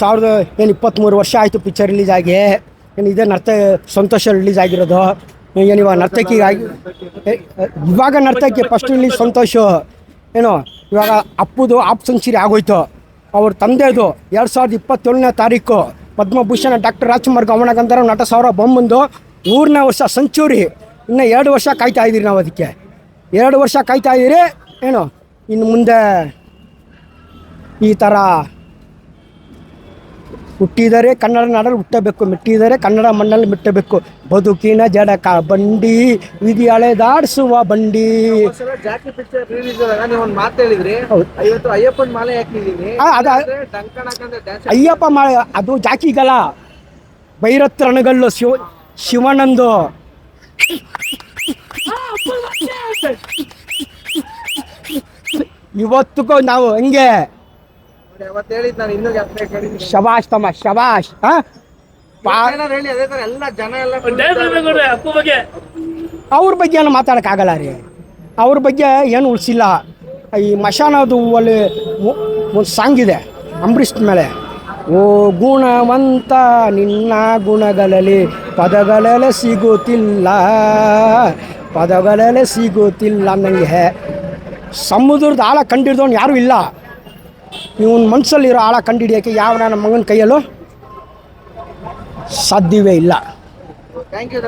ಸಾವಿರದ ಏನು ಇಪ್ಪತ್ತ್ಮೂರು ವರ್ಷ ಆಯಿತು ಪಿಕ್ಚರ್ ರಿಲೀಸ್ ಆಗಿ. ಏನು ಇದೇ ನರ್ತ ಸಂತೋಷ ರಿಲೀಸ್ ಆಗಿರೋದು. ಏನು ಇವಾಗ ನರ್ತಕಿ ಆಗಿ ಇವಾಗ ನರ್ತಕಿ ಫಸ್ಟ್ ರಿಲೀಸ್ ಸಂತೋಷ. ಏನು, ಇವಾಗ ಅಪ್ಪುದು ಆಪ್ ಸೆಂಚುರಿ ಆಗೋಯ್ತು. ಅವ್ರ ತಂದೆದು ಎರಡು ಸಾವಿರದ ಇಪ್ಪತ್ತೇಳನೇ ತಾರೀಕು ಪದ್ಮಭೂಷಣ ಡಾಕ್ಟರ್ ರಾಜ್ಕುಮಾರ್ ಗಮನಗಂಧರ ನಟ ಸಾವಿರ ಬೊಂಬಂದು ಮೂರನೇ ವರ್ಷ ಸೆಂಚುರಿ. ಇನ್ನು ಎರಡು ವರ್ಷ ಕಾಯ್ತಾ ಇದ್ದೀರಿ ನಾವು ಅದಕ್ಕೆ. ಎರಡು ವರ್ಷ ಕಾಯ್ತಾ ಇದ್ದೀರಿ ಏನು, ಇನ್ನು ಮುಂದೆ ಈ ಥರ ಹುಟ್ಟಿದರೆ ಕನ್ನಡ ನಾಡಲ್ಲಿ ಹುಟ್ಟಬೇಕು ಮೆಟ್ಟಿದರೆ ಕನ್ನಡ ಮಣ್ಣಲ್ಲಿ ಮೆಟ್ಟಬೇಕು. ಬದುಕಿನ ಜಡಕ ಬಂಡಿ ವಿಧಿ ಅಳೆದಾಡಿಸುವ ಬಂಡಿ. ಅಯ್ಯಪ್ಪ ಮಾಲೆ ಅದ ಡ್ಯಾನ್ಸ್ ಅಯ್ಯಪ್ಪ ಮಾ ಅದು ಜಾಕಿಗಲ್ಲ. ಭೈರತ್ರನಗಲ್ಲು ಶಿವ ಶಿವನಂದು. ಇವತ್ತಿಗೂ ನಾವು ಹಂಗೆ? ಶಬಾಷ್ ತಮ್ಮ ಶಬಾಷ್ ಹಾ? ಪಾ ಏನಾರು ಹೇಳಿ ಅದೇ ತರ ಎಲ್ಲ ಜನ ಎಲ್ಲ ಅಪ್ಪು ಬಗ್ಗೆ. ಅವ್ರ ಬಗ್ಗೆ ಏನು ಮಾತಾಡೋಕ್ಕಾಗಲ್ಲ ರೀ. ಅವ್ರ ಬಗ್ಗೆ ಏನು ಉಳಿಸಿಲ್ಲ. ಈ ಮಶಾನದು ಅಲ್ಲಿ ಒಂದು ಸಾಂಗ್ ಇದೆ ಅಂಬರೀಷ್ ಮೇಲೆ. ಓ ಗುಣವಂತ ನಿನ್ನ ಗುಣಗಳಲ್ಲಿ ಪದಗಳೆಲ್ಲ ಸಿಗುತ್ತಿಲ್ಲ ಪದಗಳೆಲ್ಲ ಸಿಗುತ್ತಿಲ್ಲ ನನಗೆ ಸಮುದ್ರದ ಆಳ ಕಂಡಿಡ್ದವನು ಯಾರೂ ಇಲ್ಲ. ಇವನ್ ಮನಸ್ಸಲ್ಲಿರೋ ಆಳ ಕಂಡಿಡಿಯೋಕೆ ಯಾವ ನನ್ನ ಮಗನ ಕೈಯಲ್ಲೂ ಸಾಧ್ಯವೇ ಇಲ್ಲ. Thank you